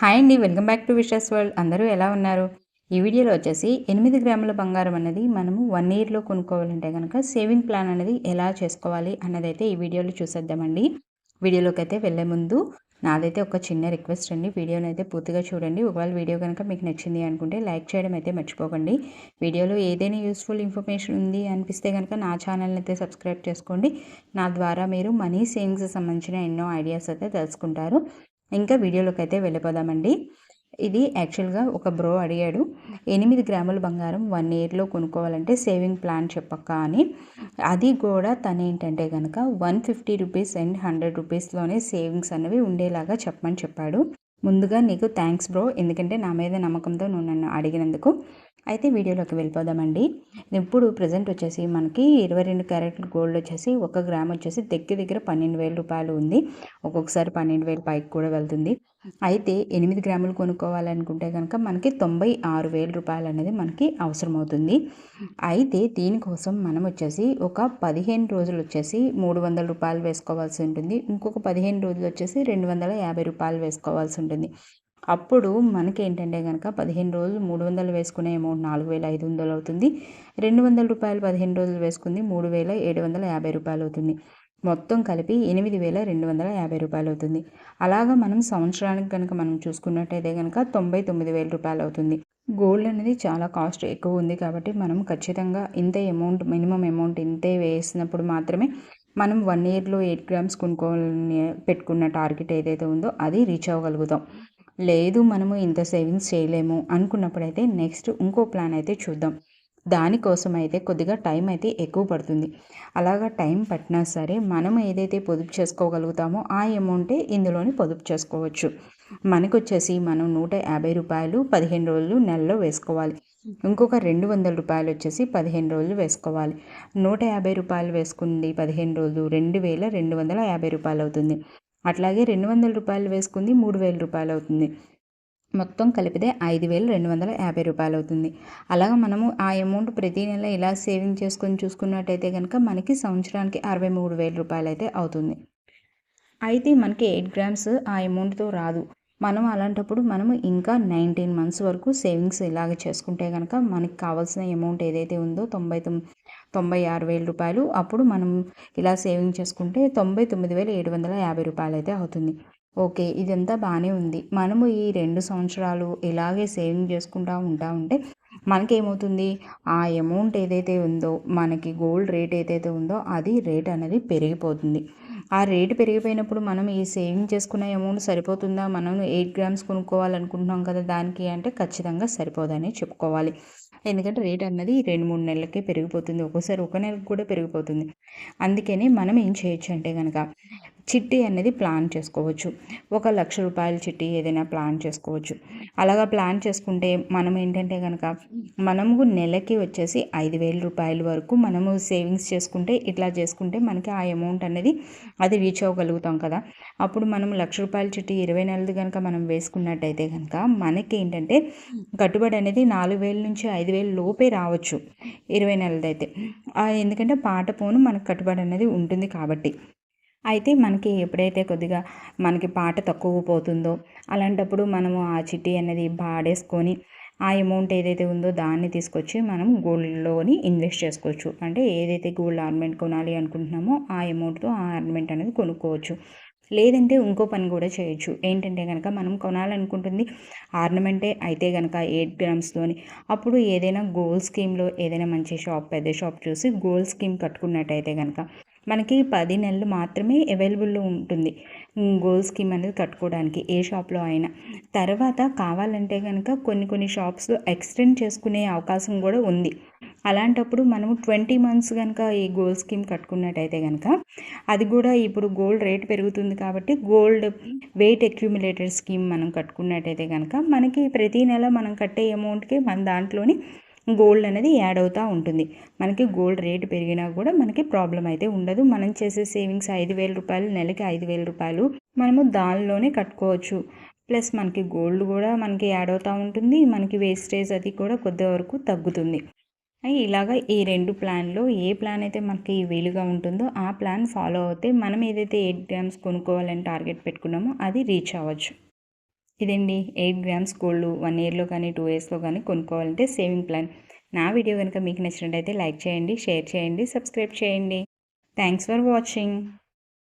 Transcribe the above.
Hi అండి welcome back to wishes world. అందరూ ఎలా ఉన్నారు? ఈ వీడియోలో వచ్చేసి ఎనిమిది గ్రాముల బంగారం అనేది మనము వన్ ఇయర్లో కొనుక్కోవాలంటే కనుక సేవింగ్ ప్లాన్ అనేది ఎలా చేసుకోవాలి అన్నదైతే ఈ వీడియోలో చూసేద్దామండి. వీడియోలోకి అయితే వెళ్ళే ముందు నాదైతే ఒక చిన్న రిక్వెస్ట్ అండి. వీడియోని అయితే పూర్తిగా చూడండి. ఒకవేళ వీడియో కనుక మీకు నచ్చింది అనుకుంటే లైక్ చేయడం అయితే మర్చిపోకండి. వీడియోలో ఏదైనా యూస్ఫుల్ ఇన్ఫర్మేషన్ ఉంది అనిపిస్తే కనుక నా ఛానల్ని అయితే సబ్స్క్రైబ్ చేసుకోండి. నా ద్వారా మీరు మనీ సేవింగ్స్ సంబంధించిన ఎన్నో ఐడియాస్ అయితే తెలుసుకుంటారు. ఇంకా వీడియోలోకి అయితే వెళ్ళిపోదామండి. ఇది యాక్చువల్గా ఒక బ్రో అడిగాడు ఎనిమిది గ్రాముల బంగారం వన్ ఇయర్లో కొనుక్కోవాలంటే సేవింగ్ ప్లాన్ చెప్పక్క అని. అది కూడా తను ఏంటంటే కనుక one fifty rupees and hundred రూపీస్లోనే savings అనేవి ఉండేలాగా చెప్పమని చెప్పాడు. ముందుగా నీకు థ్యాంక్స్ బ్రో ఎందుకంటే నా మీద నమ్మకంతో నువ్వు నన్ను అడిగినందుకు. అయితే వీడియోలోకి వెళ్ళిపోదామండి. ఇప్పుడు ప్రజెంట్ వచ్చేసి మనకి ఇరవై రెండు క్యారెట్ల గోల్డ్ వచ్చేసి ఒక గ్రామ్ వచ్చేసి దగ్గర దగ్గర పన్నెండు వేల రూపాయలు ఉంది. ఒక్కొక్కసారి పన్నెండు వేలు పైకి కూడా వెళ్తుంది. అయితే ఎనిమిది గ్రాములు కొనుక్కోవాలనుకుంటే కనుక మనకి తొంభై ఆరు వేల రూపాయలు అనేది మనకి అవసరమవుతుంది. అయితే దీనికోసం మనం వచ్చేసి ఒక పదిహేను రోజులు వచ్చేసి మూడు వందల రూపాయలు వేసుకోవాల్సి ఉంటుంది. ఇంకొక పదిహేను రోజులు వచ్చేసి రెండు వందల యాభై రూపాయలు వేసుకోవాల్సి ఉంటుంది. అప్పుడు మనకి ఏంటంటే కనుక పదిహేను రోజులు మూడు వందలు వేసుకునే అమౌంట్ నాలుగు వేల ఐదు వందలు అవుతుంది. రెండు వందల రూపాయలు పదిహేను రోజులు వేసుకుంది మూడు వేల ఏడు వందల యాభై రూపాయలు అవుతుంది. మొత్తం కలిపి ఎనిమిది వేల రెండు వందల యాభై రూపాయలు అవుతుంది. అలాగా మనం సంవత్సరానికి కనుక మనం చూసుకున్నట్టయితే కనుక తొంభై తొమ్మిది వేల రూపాయలు అవుతుంది. గోల్డ్ అనేది చాలా కాస్ట్ ఎక్కువ ఉంది కాబట్టి మనం ఖచ్చితంగా ఇంతే అమౌంట్ మినిమం అమౌంట్ ఇంతే వేసినప్పుడు మాత్రమే మనం వన్ ఇయర్లో ఎయిట్ గ్రామ్స్ కొనుక్కోవాలని పెట్టుకున్న టార్గెట్ ఏదైతే ఉందో అది రీచ్ అవ్వగలుగుతాం. లేదు మనము ఇంత సేవింగ్స్ చేయలేము అనుకున్నప్పుడైతే నెక్స్ట్ ఇంకో ప్లాన్ అయితే చూద్దాం. దానికోసం అయితే కొద్దిగా టైం అయితే ఎక్కువ పడుతుంది. అలాగా టైం పట్టినా సరే మనం ఏదైతే పొదుపు చేసుకోగలుగుతామో ఆ అమౌంటే ఇందులోనే పొదుపు చేసుకోవచ్చు. మనకు వచ్చేసి మనం నూట యాభై రూపాయలు పదిహేను రోజులు నెలలో వేసుకోవాలి. ఇంకొక రెండు వందల రూపాయలు వచ్చేసి పదిహేను రోజులు వేసుకోవాలి. నూట యాభై రూపాయలు వేసుకుంది పదిహేను రోజులు రెండు వేల రెండు వందల యాభై రూపాయలు అవుతుంది. అట్లాగే రెండు వందల రూపాయలు వేసుకుంది మూడు వేల రూపాయలు అవుతుంది. మొత్తం కలిపితే ఐదు వేలు రెండు వందల యాభై రూపాయలు అవుతుంది. అలాగ మనము ఆ అమౌంట్ ప్రతి నెల ఇలా సేవింగ్ చేసుకొని చూసుకున్నట్టయితే కనుక మనకి సంవత్సరానికి అరవై మూడు వేల రూపాయలు అయితే అవుతుంది. అయితే మనకి ఎయిట్ గ్రామ్స్ ఆ అమౌంట్తో రాదు. మనం అలాంటప్పుడు మనము ఇంకా నైన్టీన్ మంత్స్ వరకు సేవింగ్స్ ఇలాగ చేసుకుంటే కనుక మనకి కావాల్సిన అమౌంట్ ఏదైతే ఉందో తొంభై తొంభై ఆరు వేల రూపాయలు అప్పుడు మనం ఇలా సేవింగ్ చేసుకుంటే తొంభై తొమ్మిది వేల ఏడు వందల యాభై రూపాయలు అయితే అవుతుంది. ఓకే ఇదంతా బాగానే ఉంది. మనము ఈ రెండు సంవత్సరాలు ఇలాగే సేవింగ్ చేసుకుంటూ ఉంటా ఉంటే మనకేమవుతుంది? ఆ అమౌంట్ ఏదైతే ఉందో మనకి గోల్డ్ రేట్ ఏదైతే ఉందో అది రేట్ అనేది పెరిగిపోతుంది. ఆ రేటు పెరిగిపోయినప్పుడు మనం ఈ సేవింగ్ చేసుకున్న అమౌంట్ సరిపోతుందా? మనం ఎయిట్ గ్రామ్స్ కొనుక్కోవాలనుకుంటున్నాం కదా దానికి అంటే ఖచ్చితంగా సరిపోదని చెప్పుకోవాలి. ఎందుకంటే రేట్ అన్నది రెండు మూడు నెలలకే పెరిగిపోతుంది. ఒక్కోసారి ఒక నెలకు కూడా పెరిగిపోతుంది. అందుకనే మనం ఏం చేయొచ్చు అంటే కనుక చిట్టి అనేది ప్లాన్ చేసుకోవచ్చు. ఒక లక్ష రూపాయల చిట్టి ఏదైనా ప్లాన్ చేసుకోవచ్చు. అలాగా ప్లాన్ చేసుకుంటే మనం ఏంటంటే కనుక మనము నెలకి వచ్చేసి ఐదు వేల రూపాయల వరకు మనము సేవింగ్స్ చేసుకుంటే ఇట్లా చేసుకుంటే మనకి ఆ అమౌంట్ అనేది అది రీచ్ అవ్వగలుగుతాం కదా. అప్పుడు మనం లక్ష రూపాయల చిట్టి ఇరవై నెలది కనుక మనం వేసుకున్నట్టయితే కనుక మనకి ఏంటంటే కట్టుబడి అనేది నాలుగు వేల నుంచి ఐదు వేలు లోపే రావచ్చు. ఇరవై నెలదైతే. ఎందుకంటే పాట పోను మనకు కట్టుబడి అనేది ఉంటుంది కాబట్టి. అయితే మనకి ఎప్పుడైతే కొద్దిగా మనకి పాట తక్కువ పోతుందో అలాంటప్పుడు మనము ఆ చిట్టి అనేది పాడేసుకొని ఆ అమౌంట్ ఏదైతే ఉందో దాన్ని తీసుకొచ్చి మనం గోల్డ్లోని ఇన్వెస్ట్ చేసుకోవచ్చు. అంటే ఏదైతే గోల్డ్ ఆర్నమెంట్ కొనాలి అనుకుంటున్నామో ఆ అమౌంట్తో ఆ ఆర్నమెంట్ అనేది కొనుక్కోవచ్చు. లేదంటే ఇంకో పని కూడా చేయొచ్చు. ఏంటంటే కనుక మనం కొనాలనుకుంటుంది ఆర్నమెంటే అయితే కనుక ఎయిట్ గ్రామ్స్లోని అప్పుడు ఏదైనా గోల్డ్ స్కీమ్లో ఏదైనా మంచి షాప్ పెద్ద షాప్ చూసి గోల్డ్ స్కీమ్ కట్టుకున్నట్టయితే కనుక మనకి పది నెలలు మాత్రమే అవైలబుల్లో ఉంటుంది. గోల్డ్ స్కీమ్ అనేది కట్టుకోవడానికి ఏ షాప్లో అయినా. తర్వాత కావాలంటే కనుక కొన్ని కొన్ని షాప్స్లో ఎక్స్టెండ్ చేసుకునే అవకాశం కూడా ఉంది. అలాంటప్పుడు మనము ట్వంటీ మంత్స్ కనుక ఈ గోల్డ్ స్కీమ్ కట్టుకున్నట్టయితే కనుక అది కూడా ఇప్పుడు గోల్డ్ రేట్ పెరుగుతుంది కాబట్టి గోల్డ్ వెయిట్ అక్యూములేటెడ్ స్కీమ్ మనం కట్టుకున్నట్టయితే కనుక మనకి ప్రతి నెల మనం కట్టే అమౌంట్కి మన దాంట్లోని గోల్డ్ అనేది యాడ్ అవుతూ ఉంటుంది. మనకి గోల్డ్ రేటు పెరిగినా కూడా మనకి ప్రాబ్లం అయితే ఉండదు. మనం చేసే సేవింగ్స్ ఐదు వేల రూపాయలు నెలకి ఐదు వేల రూపాయలు మనము దానిలోనే కట్టుకోవచ్చు. ప్లస్ మనకి గోల్డ్ కూడా మనకి యాడ్ అవుతూ ఉంటుంది. మనకి వేస్టేజ్ అది కూడా కొద్ది వరకు తగ్గుతుంది. ఇలాగ ఈ రెండు ప్లాన్లో ఏ ప్లాన్ అయితే మనకి వీలుగా ఉంటుందో ఆ ప్లాన్ ఫాలో అవుతే మనం ఏదైతే ఎయిట్ గ్రామ్స్ కొనుక్కోవాలని టార్గెట్ పెట్టుకున్నామో అది రీచ్ అవ్వచ్చు. ఇదండి ఎయిట్ గ్రామ్స్ గోల్డ్ వన్ ఇయర్లో కానీ టూ ఇయర్స్లో కానీ కొనుక్కోవాలంటే సేవింగ్ ప్లాన్. నా వీడియో కనుక మీకు నచ్చినట్టయితే లైక్ చేయండి షేర్ చేయండి సబ్స్క్రైబ్ చేయండి. Thanks for watching.